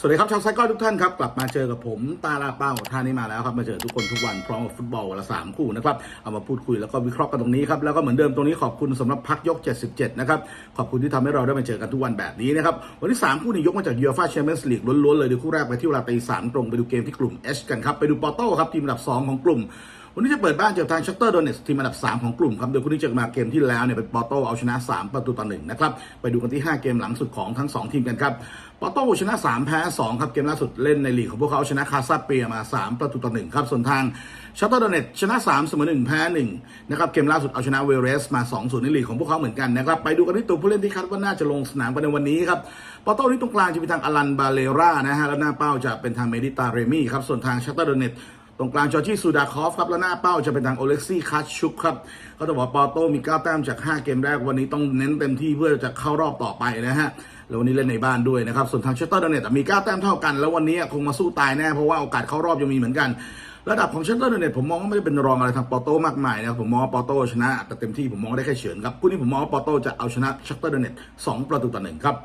สวัสดีครับชาวไซก้อยทุกท่านครับ กลับมาเจอกับผมตาลาเป้าท่านี้มาแล้วครับ มาเจอทุกคนทุกวันพร้อมกับฟุตบอลวันละสามคู่นะครับ เอามาพูดคุยแล้วก็วิเคราะห์กันตรงนี้ครับ แล้วก็เหมือนเดิมตรงนี้ขอบคุณสำหรับพักยก 77 นะครับ ขอบคุณที่ทำให้เราได้มาเจอกันทุกวันแบบนี้นะครับ วันที่สามคู่นี้ยกมาจากยูฟ่าแชมเปี้ยนส์ลีกล้วนๆเลยดี๋ยวคู่แรกไปที่เวลาตีสามตรงไปดูเกมที่กลุ่ม H กันครับไปดูปอโต้ครับทีมอันดับสองของกลุ่ม วันนี้จะเปิดบ้านเจอทางชัตเตอร์โดเนสทีมอันดับ 3 ของกลุ่มครับโดยคู่นี้เจอมาเกมที่แล้วเนี่ยเป็นปอโตเอาชนะ 3 ประตูต่อหนึ่งนะครับไปดูกันที่ 5 เกมหลังสุดของทั้ง 2 ทีมกันครับปอโตชนะ 3 แพ้ 2 ครับเกมล่าสุดเล่นในลีกของพวกเขาชนะคาซาเปียมา 3 ประตูต่อหนึ่งครับส่วนทางชัตเตอร์โดเนสชนะ 3 เสมอ1แพ้1นะครับเกมล่าสุดเอาชนะเวเรสมา2 0ในลีกของพวกเขาเหมือนกันนะครับไปดูกันที่ตัวผู้เล่นที่คาดว่าน่าจะลงสนามกันในวันนี้ครับปอโตนี่ตรงกลางจะเป็นทางอลันบาเลรานะฮะแล้วหน้าเป้าจะเป็นทางเมดิตาเรมี่ครับส่วนทางชัตเตอร์โดเนส ตรงกลางจอร์จี้ซูดาคอฟครับแล้วหน้าเป้าจะเป็นทางโอเล็กซี่คัชชุกครับก็ต้องบอกปอโต้มี 9 แต้มจาก 5 เกมแรกวันนี้ต้องเน้นเต็มที่เพื่อจะเข้ารอบต่อไปนะฮะแล้ววันนี้เล่นในบ้านด้วยนะครับ ส่วนทางเชสเตอร์ดนเนตมี 9 แต้มเท่ากัน แล้ววันนี้คงมาสู้ตายแน่เพราะว่าโอกาสเข้ารอบยังมีเหมือนกัน ระดับของเชสเตอร์ดนเนตผมมองว่าไม่ได้เป็นรองอะไรทางปอโต้มากมายนะครับผมมองว่าปอโต้ชนะแต่เต็มที่ผมมองได้แค่เฉือนครับคู่นี้ผมมองว่าปอโต้จะเอาชนะเชสเตอร์ดนเนตสองประตูต่อหนึ่งครับ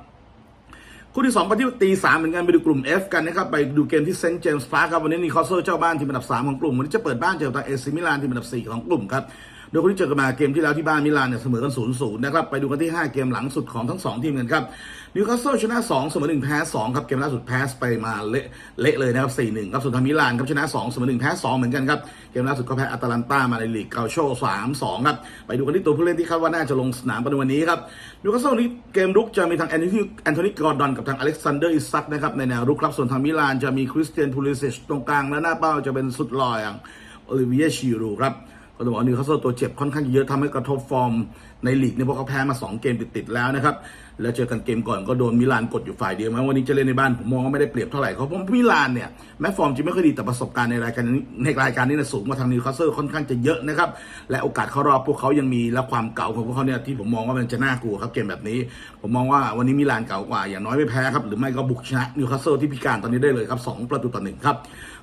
คู่ที่2ไปที่ตีสามเหมือนกันไปดูกลุ่ม F กันนะครับ ไปดูเกมที่เซนต์เจมส์พาร์คครับ วันนี้นีคอสเซอร์เจ้าบ้านทีมอันดับ 3 ของกลุ่ม วันนี้จะเปิดบ้านเจอกับทางเอซิมิลานทีมอันดับ 4 ของกลุ่มครับ โดยคนที่เจอกันมาเกมที่แล้วที่บ้านมิลานเนี่ยเสมอกัน0-0นย์นะครับไปดูกันที่ 5 เกมหลังสุดของทั้ง 2 ทีมกันครับนิวคาสเซิลชนะ 2 เสมอ1แพ้2ครับเกมล่าสุดแพ้ไปมาเละเละเลยนะครับ4-1ครับส่วนทางมิลานครับชนะ2เสมอ1แพ้2เหมือนกันครับเกมล่าสุดก็แพ้อาตาลันตามาในลีกเกาโช3-2ครับไปดูกันที่ตัวผู้เล่นที่คาดว่าน่าจะลงสนามในวันนี้ครับนิวคาสเซิลนี้เกมรุกจะมีทางแอนโทนีแอนโทนีกอร์ดอนกับทางอเล็กซานเดอร์อิซักนะครับในแนวรุกครับส่วนทางมิลานจะมีคริสเตียนพูลิซิชตรงกลางและหน้าเป้าจะเป็นสุดหล่ออย่างโอลิเวียชิรูครับ ก็ต้องบอกว่านิวคาสเซิลตัวเจ็บค่อนข้างเยอะทำให้กระทบฟอร์มในลีกเนี่ยเพราะเขาแพ้มา 2 เกมติดๆแล้วนะครับแล้วเจอกันเกมก่อนก็โดนมิลานกดอยู่ฝ่ายเดียวแม้วันนี้จะเล่นในบ้านผมมองว่าไม่ได้เปรียบเท่าไหร่เขาเพราะมิลานเนี่ยแม้ฟอร์มจะไม่ค่อยดีแต่ประสบการณ์ในรายการนี้ในรายการนี้นยสูงกว่าทางนิวคาสเซิลค่อนข้างจะเยอะนะครับและโอกาสเข้ารอบพวกเขายังมีและความเก่าของพวกเขาเนี่ยที่ผมมองว่ามันจะน่ากลัวครับเกมแบบนี้ ผมมองว่าวันนี้มิลานเก่ากว่าอย่างน้อยไม่แพ้ครับหรือไม่ก็บุกชนะนิวคาสเซิลที่พิการตอนนี้ได้เลยครับสองประตูต่อหนึ่งครับ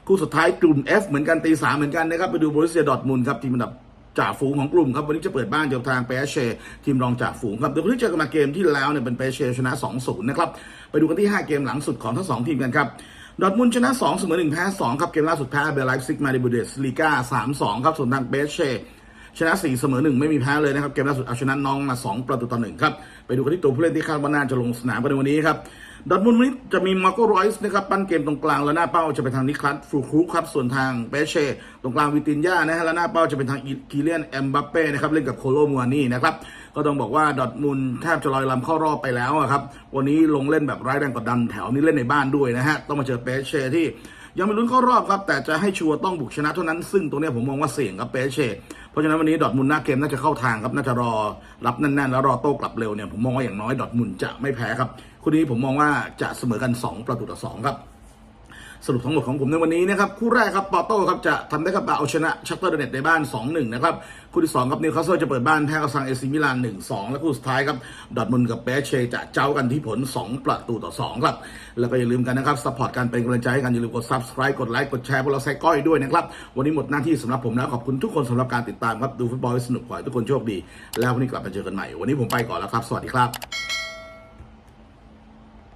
คู่สุดท้ายกลุ่ม F เหมือนกันตีสามเหมือนกันนะครับไปดูบริเซียดอร์ทมุนครับทีมอันดับจ่าฝูงของกลุ่มครับวันนี้จะเปิดบ้านเจอทางเปเช่ทีมรองจ่าฝูงครับเดี๋ยววันนี้เจอกันมาเกมที่แล้วเนี่ยเป็นเปเช่ชนะ 2-0 นะครับไปดูกันที่ 5 เกมหลังสุดของทั้ง 2 ทีมกันครับดอทมุนชนะ2เสมอ1แพ้2ครับเกมล่าสุดแพ้เบลไลฟ์ซิกมาในบูเดสลีกา3-2ครับส่วนทางเปเช่ชนะ4เสมอ1ไม่มีแพ้เลยนะครับเกมล่าสุดเอาชนะน้องมา 2 ประตูต่อ1ครับไปดูกันที่ตัวผู้เล่นที่คาดว่าน่าจะลงสนามกันในวันนี้ครับ ดอทมุนวันนี้จะมีมาร์โกรอยส์นะครับปั้นเกมตรงกลางแล้วหน้าเป้าจะเป็นทางนิคลัสฟูคูครับส่วนทางเปเช่ตรงกลางวิตินยานะฮะแล้วหน้าเป้าจะเป็นทางกีเลียนเอ็มบัปเป้นะครับเล่นกับโคโลมัวนี่นะครับก็ต้องบอกว่าดอทมุนแทบจะลอยลำเข้ารอบไปแล้วครับวันนี้ลงเล่นแบบร้ายแรงกดดันแถวนี้เล่นในบ้านด้วยนะฮะต้องมาเจอเปเช่ที่ยังไม่ลุ้นเข้ารอบครับแต่จะให้ชัวร์ต้องบุกชนะเท่านั้นซึ่งตรงนี้ผมมองว่าเสี่ยงครับเปเช่ เพราะฉะนั้นวันนี้ดอทมุนหน้าเกมน่าจะเข้าทางครับน่าจะรอรับแน่นๆแล้วรอโต้กลับเร็วเนี่ยผมมองว่าอย่างน้อยดอทมุนจะไม่แพ้ครับคู่นี้ผมมองว่าจะเสมอกัน 2 ประตูต่อ2ครับ สรุปทั้งหมดของผมในวันนี้นะครับคู่แรกครับปอโต้ครับจะทำได้กับเอาชนะชัตเตอร์เดเนตในบ้าน 2-1 นะครับคู่ที่2ครับนิวคาสเซิลจะเปิดบ้านแพ้กับซังเอซิมิลาน 1-2 และคู่สุดท้ายครับดอทมุนกับเปเช่จะเจ้ากันที่ผล 2 ประตูต่อ 2 ครับ แล้วก็อย่าลืมกันนะครับสปอร์ตการเป็นกำลังใจให้กันอย่าลืมกด subscribe กดไลค์กดแชร์พวกเราใส่ก้อยด้วยนะครับวันนี้หมดหน้าที่สำหรับผมแล้วขอบคุณทุกคนสำหรับการติดตามครับดูฟุตบอลให้สนุกขอให้ทุกคนโชคดี แล้ววันนี้กลับมาเจอกันใหม่ วันนี้ผมไปก่อนแล้วครับ สวัสดีครับ